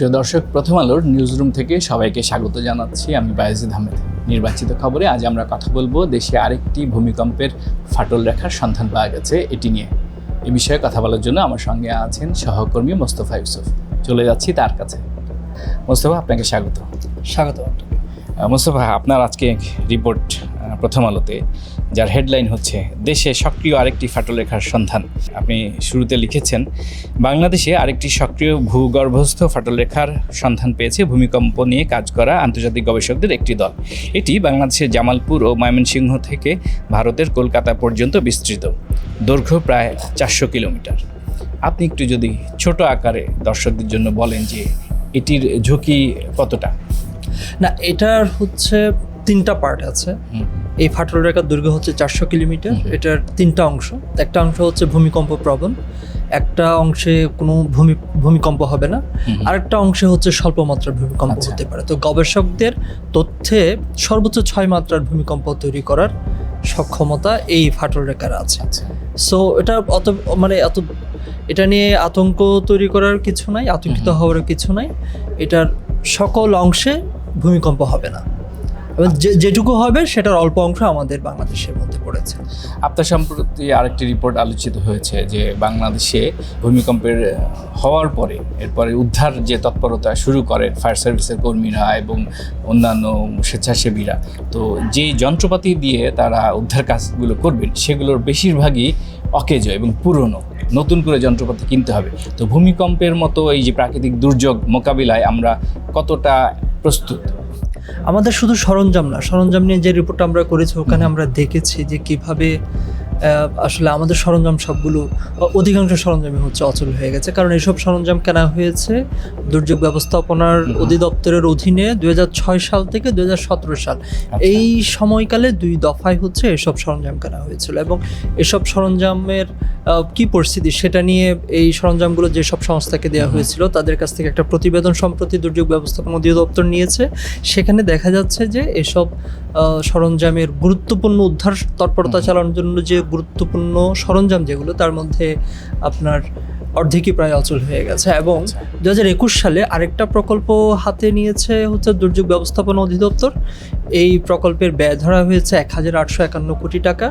প্রিয় দর্শক প্রথম আলোর নিউজরুম থেকে সবাইকে স্বাগত জানাচ্ছি আমি বায়াজিদ আহমেদ। নির্বাচিত খবরে আজ আমরা কথা বলব দেশে আরেকটি ভূমিকম্পের ফাটল রেখার সন্ধান পাওয়া গেছে এটি নিয়ে। এ বিষয়ে কথা বলার জন্য আমার সঙ্গে আছেন সহকর্মী মোস্তফা ইউসুফ। চলে যাচ্ছি তার কাছে। মোস্তফা আপনাকে স্বাগত। স্বাগত মোস্তফা আপনার আজকে রিপোর্ট প্রথম আলোতে যার হেডলাইন হচ্ছে দেশে সক্রিয় আরেকটি ফাটলরেখার সন্ধান। আপনি শুরুতে লিখেছেন বাংলাদেশে আরেকটি সক্রিয় ভূগর্ভস্থ ফাটলরেখার সন্ধান পেয়েছে। ভূমিকম্প নিয়ে কাজ করা আন্তর্জাতিক গবেষকদের একটি দল। এটি বাংলাদেশের জামালপুর ও ময়মনসিংহ থেকে ভারতের কলকাতা পর্যন্ত বিস্তৃত। দৈর্ঘ্য প্রায় চারশো কিলোমিটার। আপনি একটু যদি ছোট আকারে দর্শকদের জন্য বলেন যে এটির ঝুঁকি কতটা? না এটার হচ্ছে তিনটা পার্ট আছে। এই ফাটল রেখার দৈর্ঘ্য হচ্ছে চারশো কিলোমিটার। এটার তিনটা অংশ। একটা অংশ হচ্ছে ভূমিকম্প প্রবণ। একটা অংশে কোনো ভূমি ভূমিকম্প হবে না। আরেকটা অংশে হচ্ছে স্বল্প মাত্রার ভূমিকম্প আচ্ছা। হতে পারে। তো গবেষকদের তথ্যে সর্বোচ্চ ছয় মাত্রার ভূমিকম্প তৈরি করার সক্ষমতা এই ফাটল রেখার আছে। আচ্ছা। সো এটা অত মানে এত এটা নিয়ে আতঙ্ক তৈরি করার কিছু নাই আতঙ্কিত। হওয়ার কিছু নাই। এটার সকল অংশে ভূমিকম্প হবে না। যেটুকু হবে সেটার অল্প অংশ আমাদের বাংলাদেশের মধ্যে পড়েছে। আপনার সম্প্রতি আরেকটি রিপোর্ট আলোচিত হয়েছে যে বাংলাদেশে ভূমিকম্পের হওয়ার পরে, এরপরে উদ্ধার যে তৎপরতা শুরু করে ফায়ার সার্ভিসের কর্মীরা এবং অন্যান্য স্বেচ্ছাসেবীরা, তো যে যন্ত্রপাতি দিয়ে তারা উদ্ধার কাজগুলো করবেন, সেগুলোর বেশিরভাগই অকেজ এবং পুরনো। নতুন করে যন্ত্রপাতি কিনতে হবে। তো ভূমিকম্পের মতো এই যে প্রাকৃতিক দুর্যোগ মোকাবিলায় আমরা কতটা প্রস্তুত? আমাদের শুধু সরঞ্জাম না, সরঞ্জাম নিয়ে যে রিপোর্টটা আমরা করেছি, ওখানে আমরা দেখেছি যে কীভাবে আসলে আমাদের সরঞ্জাম সবগুলো অধিকাংশ সরঞ্জামই হচ্ছে অচল হয়ে গেছে। কারণ এইসব সরঞ্জাম কেনা হয়েছে দুর্যোগ ব্যবস্থাপনার অধিদপ্তরের অধীনে দু হাজার ছয় সাল থেকে দু হাজার সতেরো সাল। এই সময়কালে দুই দফায় হচ্ছে এসব সরঞ্জাম কেনা হয়েছিল এবং এসব সরঞ্জামের কি পরিস্থিতি সেটা নিয়ে এই সরঞ্জামগুলো যেসব সংস্থাকে দেওয়া হয়েছিল তাদের কাছ থেকে একটা প্রতিবেদন সম্প্রতি দুর্যোগ ব্যবস্থাপনা অধিদপ্তর নিয়েছে। সেখানে দেখা যাচ্ছে যে এসব সরঞ্জামের গুরুত্বপূর্ণ উদ্ধার তৎপরতা চালানোর জন্য যে গুরুত্বপূর্ণ সরঞ্জাম যেগুলো তার মধ্যে আপনার অর্ধেকই প্রায় অচল হয়ে গেছে এবং আচ্ছা। দু হাজার একুশ সালে আরেকটা প্রকল্প হাতে নিয়েছে হচ্ছে দুর্যোগ ব্যবস্থাপনা অধিদপ্তর। এই প্রকল্পের ব্যয় ধরা হয়েছে এক হাজার আটশো একান্ন কোটি টাকা।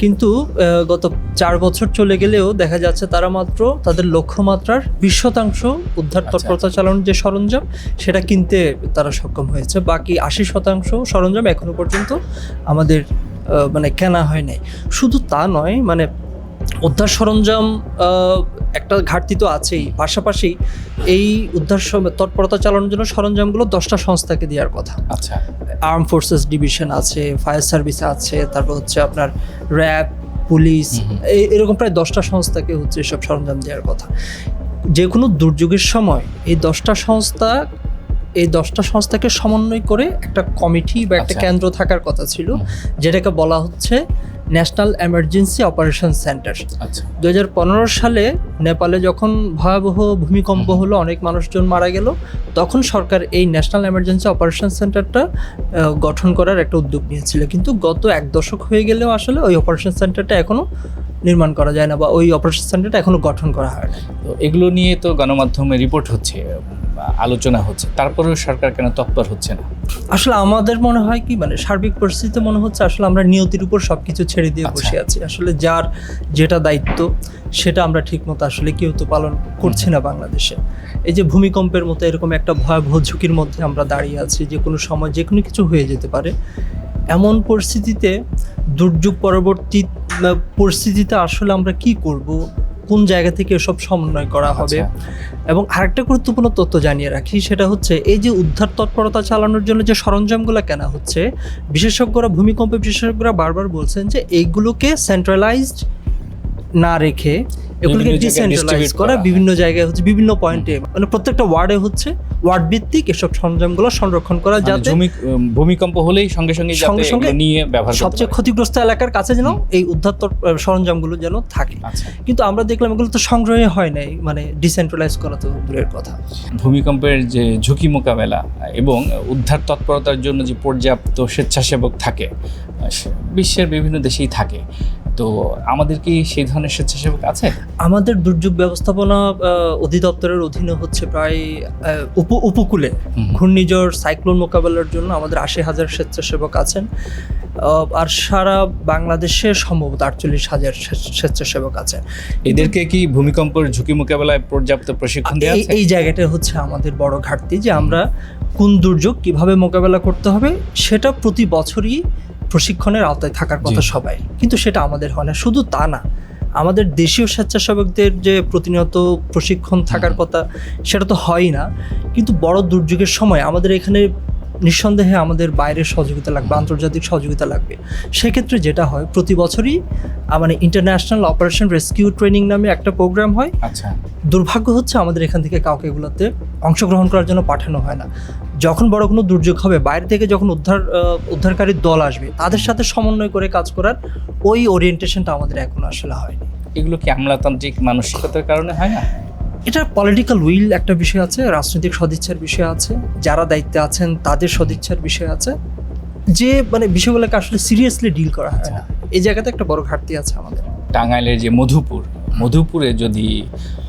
কিন্তু গত চার বছর চলে গেলেও দেখা যাচ্ছে তারা মাত্র তাদের লক্ষ্যমাত্রার বিশ শতাংশ উদ্ধার আচ্ছা, তৎপরতা চালানোর যে সরঞ্জাম সেটা কিনতে তারা সক্ষম হয়েছে। বাকি আশি শতাংশ সরঞ্জাম এখনও পর্যন্ত আমাদের মানে কেনা হয় নাই। শুধু তা নয় মানে উদ্ধার সরঞ্জাম একটা ঘাটতি তো আছেই। পাশাপাশি এই উদ্ধার তৎপরতা চালানোর জন্য সরঞ্জামগুলো দশটা সংস্থাকে দেওয়ার কথা। আচ্ছা। আর্ম ফোর্সেস ডিভিশন আছে ফায়ার সার্ভিস আছে তারপর হচ্ছে আপনার র্যাব পুলিশ এরকম প্রায় দশটা সংস্থাকে হচ্ছে এসব সরঞ্জাম দেওয়ার কথা। যে কোনো দুর্যোগের সময় এই দশটা সংস্থা এই দশটা সংস্থাকে সমন্বয় করে একটা কমিটি বা একটা আচ্ছা। কেন্দ্র থাকার কথা ছিল যেটাকে বলা হচ্ছে ন্যাশনাল এমার্জেন্সি অপারেশন সেন্টার দু সালে নেপালে যখন ভয়াবহ ভূমিকম্প হলো অনেক মানুষজন মারা গেল তখন সরকার এই ন্যাশনাল এমার্জেন্সি অপারেশন সেন্টারটা গঠন করার একটা উদ্যোগ নিয়েছিল। কিন্তু গত এক দশক হয়ে গেলেও আসলে ওই অপারেশন সেন্টারটা এখনও নির্মাণ করা যায় না বা ওই অপারেশন সেন্টারটা এখনও গঠন করা হয় না। তো এগুলো নিয়ে তো গণমাধ্যমে রিপোর্ট হচ্ছে। আলোচনা হচ্ছে তারপরেও সরকার কেন তৎপর হচ্ছে না? আসলে আমাদের মনে হয় কি মানে সার্বিক পরিস্থিতিতে মনে হচ্ছে আসলে আমরা নিয়তির উপর সব কিছু ছেড়ে দিয়ে আচ্ছা। বসে আছি। আসলে যার যেটা দায়িত্ব সেটা আমরা ঠিকমতো আসলে কেউ তো পালন করছি না বাংলাদেশে। এই যে ভূমিকম্পের মতো এরকম একটা ভয়াবহ ঝুঁকির মধ্যে আমরা দাঁড়িয়ে আছি যে কোনো সময় যে কোনো কিছু হয়ে যেতে পারে এমন পরিস্থিতিতে দুর্যোগ পরবর্তী পরিস্থিতিতে আসলে আমরা কি করব? কোন জায়গা থেকে এসব সমন্বয় করা হবে আচ্ছা। এবং আরেকটা গুরুত্বপূর্ণ তথ্য জানিয়ে রাখি সেটা হচ্ছে এই যে উদ্ধার তৎপরতা চালানোর জন্য যে সরঞ্জামগুলো কেনা হচ্ছে বিশেষজ্ঞরা ভূমিকম্প বিশেষজ্ঞরা বারবার বলছেন যে এইগুলোকে সেন্ট্রালাইজড না রেখে এগুলোকে ডিসেন্ট্রালাইজ করা। বিভিন্ন জায়গায় হচ্ছে বিভিন্ন পয়েন্টে মানে প্রত্যেকটা ওয়ার্ডে হচ্ছে ওয়ার্ড ভিত্তিক এসব সরঞ্জামগুলো সংরক্ষণ করা মানে যাতে ভূমি- ভূমিকম্প হলেই সঙ্গে সঙ্গে সঙ্গে সঙ্গে নিয়ে ব্যবহার সবচেয়ে ক্ষতিগ্রস্ত এলাকার কাছে যেন এই উদ্ধার সরঞ্জামগুলো যেন থাকে। আচ্ছা। কিন্তু আমরা দেখলাম এগুলো তো সংগ্রহে হয় নাই মানে ডিসেন্ট্রালাইজ করা তো দূরের কথা। ভূমিকম্পের যে ঝুঁকি মোকাবেলা এবং উদ্ধার তৎপরতার জন্য যে পর্যাপ্ত স্বেচ্ছাসেবক থাকে বিশ্বের বিভিন্ন দেশেই থাকে। তো আমাদের কি সেই ধরনের স্বেচ্ছাসেবক আছে? আমাদের দুর্যোগ ব্যবস্থাপনা অধিদপ্তরের অধীনে হচ্ছে প্রায় উপ উপকূলে ঘূর্ণিঝড় সাইক্লোন মোকাবেলার জন্য আমাদের আশি হাজার স্বেচ্ছাসেবক আছেন। আর সারা বাংলাদেশে সম্ভবত আটচল্লিশ হাজার স্বেচ্ছাসেবক আছেন। এদেরকে কি ভূমিকম্পের ঝুঁকি মোকাবেলায় পর্যাপ্ত প্রশিক্ষণ দেওয়া এই এই জায়গাটা হচ্ছে আমাদের বড় ঘাটতি যে আমরা কোন দুর্যোগ কীভাবে মোকাবেলা করতে হবে সেটা প্রতি বছরই প্রশিক্ষণের আওতায় থাকার কথা সবাই। কিন্তু সেটা আমাদের হয় না। শুধু তা না আমাদের দেশীয় স্বেচ্ছাসেবকদের যে প্রতিনিয়ত প্রশিক্ষণ থাকার কথা সেটা তো হয়ই না। কিন্তু বড় দুর্যোগের সময় আমাদের এখানে নিঃসন্দেহে আমাদের বাইরের সহযোগিতা লাগবে আন্তর্জাতিক সহযোগিতা লাগবে। সেক্ষেত্রে যেটা হয় প্রতি বছরই মানে ইন্টারন্যাশনাল অপারেশন রেস্কিউ ট্রেনিং নামে একটা প্রোগ্রাম হয়। আচ্ছা। দুর্ভাগ্য হচ্ছে আমাদের এখান থেকে কাউকে এগুলোতে অংশগ্রহণ করার জন্য পাঠানো হয় না। যখন বড় কোনো দুর্যোগ হবে বাইরে থেকে যখন উদ্ধার উদ্ধারকারী দল আসবে তাদের সাথে সমন্বয় করে কাজ করার ওই ওরিয়েন্টেশনটা আমাদের এখন আসলে হয়নি। এগুলো কি আমলাতান্ত্রিক মানসিকতার কারণে হয় না? এটা পলিটিক্যাল উইল একটা বিষয় আছে রাজনৈতিক সদিচ্ছার বিষয় আছে যারা দায়িত্বে আছেন তাদের সদিচ্ছার বিষয় আছে। যে মানে বিষয়গুলোকে আসলে সিরিয়াসলি ডিল করা হয় না। এই জায়গাতে একটা বড় ঘাটতি আছে আমাদের। টাঙ্গাইলের যে মধুপুর মধুপুরে যদি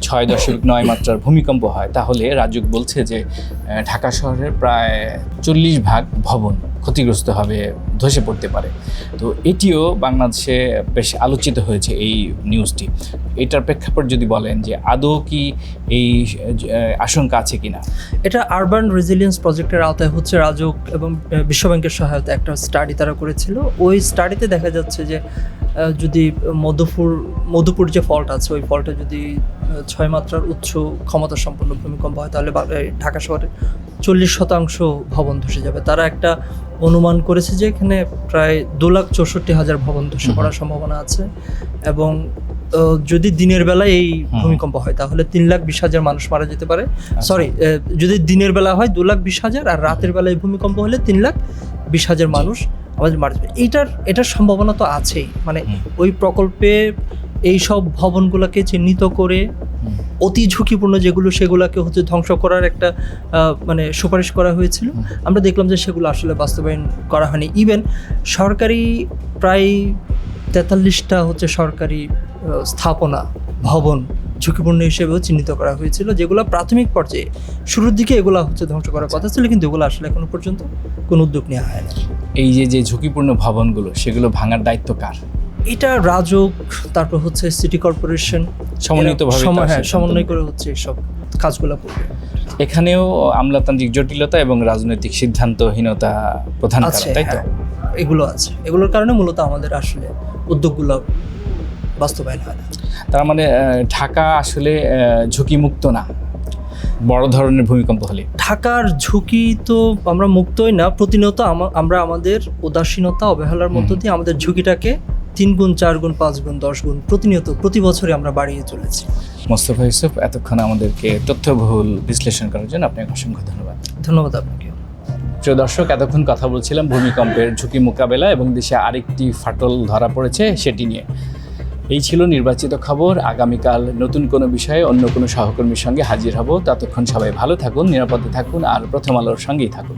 ছয় দশমিক নয় মাত্রার ভূমিকম্প হয়, তাহলে রাজুক বলছে যে ঢাকা শহরের প্রায় চল্লিশ ভাগ ভবন ক্ষতিগ্রস্ত হবে ধসে পড়তে পারে। তো এটিও বাংলাদেশে বেশ আলোচিত হয়েছে এই নিউজটি। এটার প্রেক্ষাপট যদি বলেন যে আদৌ কি এই আশঙ্কা আছে কিনা? এটা আরবান রেজিলিয়েন্স প্রজেক্টের আওতায় হচ্ছে রাজক এবং বিশ্বব্যাংকের সহায়তা একটা স্টাডি তারা করেছিল। ওই স্টাডিতে দেখা যাচ্ছে যে যদি মধুপুর মধুপুর যে ফল্ট আছে, ওই ফল্টে যদি ছয় মাত্রার উচ্চ ক্ষমতা সম্পন্ন ভূমিকম্প হয়, তাহলে ঢাকা শহরের চল্লিশ শতাংশ ভবন ধসে যাবে। তারা একটা অনুমান করেছে যে এখানে প্রায় দু লাখ চৌষট্টি হাজার ভবন ধসে। পড়ার সম্ভাবনা আছে এবং যদি দিনের বেলায় এই ভূমিকম্প হয় তাহলে তিন লাখ বিশ হাজার মানুষ মারা যেতে পারে। সরি যদি দিনের বেলা হয় দু লাখ বিশ হাজার আর রাতের বেলায় ভূমিকম্প হলে তিন লাখ বিশ হাজার মানুষ আমাদের মারা যাবে। এইটার এটার সম্ভাবনা তো আছেই। মানে ওই প্রকল্পে এই সব ভবনগুলোকে চিহ্নিত করে অতি ঝুঁকিপূর্ণ যেগুলো, সেগুলোকে হচ্ছে ধ্বংস করার একটা মানে সুপারিশ করা হয়েছিল। আমরা দেখলাম যে সেগুলো আসলে বাস্তবায়ন করা হয়নি। ইভেন সরকারি প্রায় তেতাল্লিশটা হচ্ছে সরকারি স্থাপনা, ভবন ঝুঁকিপূর্ণ হিসেবেও চিহ্নিত করা হয়েছিল, যেগুলো প্রাথমিক পর্যায়ে শুরুর দিকে এগুলো হচ্ছে ধ্বংস করার কথা ছিল, কিন্তু এগুলো আসলে এখনও পর্যন্ত কোনো উদ্যোগ নেওয়া হয় না। এই যে যে ঝুঁকিপূর্ণ ভবনগুলো, সেগুলো ভাঙার দায়িত্ব কার? এটা রাজক তারপর হচ্ছে সিটি কর্পোরেশন সমন্বিতভাবে হ্যাঁ সমন্বয় করে হচ্ছে এইসব কাজগুলো করবে। এখানেও আমলাতান্ত্রিক জটিলতা এবং রাজনৈতিক সিদ্ধান্তহীনতা প্রধান কারণ আছে তাই তো? হ্যাঁ, এগুলো আছে। এগুলোর কারণে মূলত আমাদের আসলে উদ্যোগগুলো বাস্তবায়ন হয় না। তার মানে ঢাকা আসলে ঝুঁকিমুক্ত না বড় ধরনের ভূমিকম্প হলে। ঢাকার ঝুঁকি তো আমরা মুক্তই না প্রতিনিয়ত আমরা আমাদের উদাসীনতা অবহেলার মধ্য দিয়ে আমাদের ঝুঁকিটাকে তিন গুণ চার গুণ পাঁচ গুণ দশ গুণ প্রতিনিয়ত প্রতি বছরে আমরা বাড়িয়ে চলেছি। মোস্তফা ইউসুফ এতক্ষণ আমাদেরকে তথ্যবহুল বিশ্লেষণ করার জন্য আপনাকে অসংখ্য ধন্যবাদ। ধন্যবাদ আপনাকে প্রিয় দর্শক এতক্ষণ কথা বলছিলাম ভূমিকম্পের ঝুঁকি মোকাবেলা এবং দেশে আরেকটি ফাটল ধরা পড়েছে সেটি নিয়ে। এই ছিল নির্বাচিত খবর। আগামীকাল নতুন কোনো বিষয়ে অন্য কোনো সহকর্মীর সঙ্গে হাজির হব। ততক্ষণ সবাই ভালো থাকুন নিরাপদে থাকুন আর প্রথম আলোর সঙ্গেই থাকুন।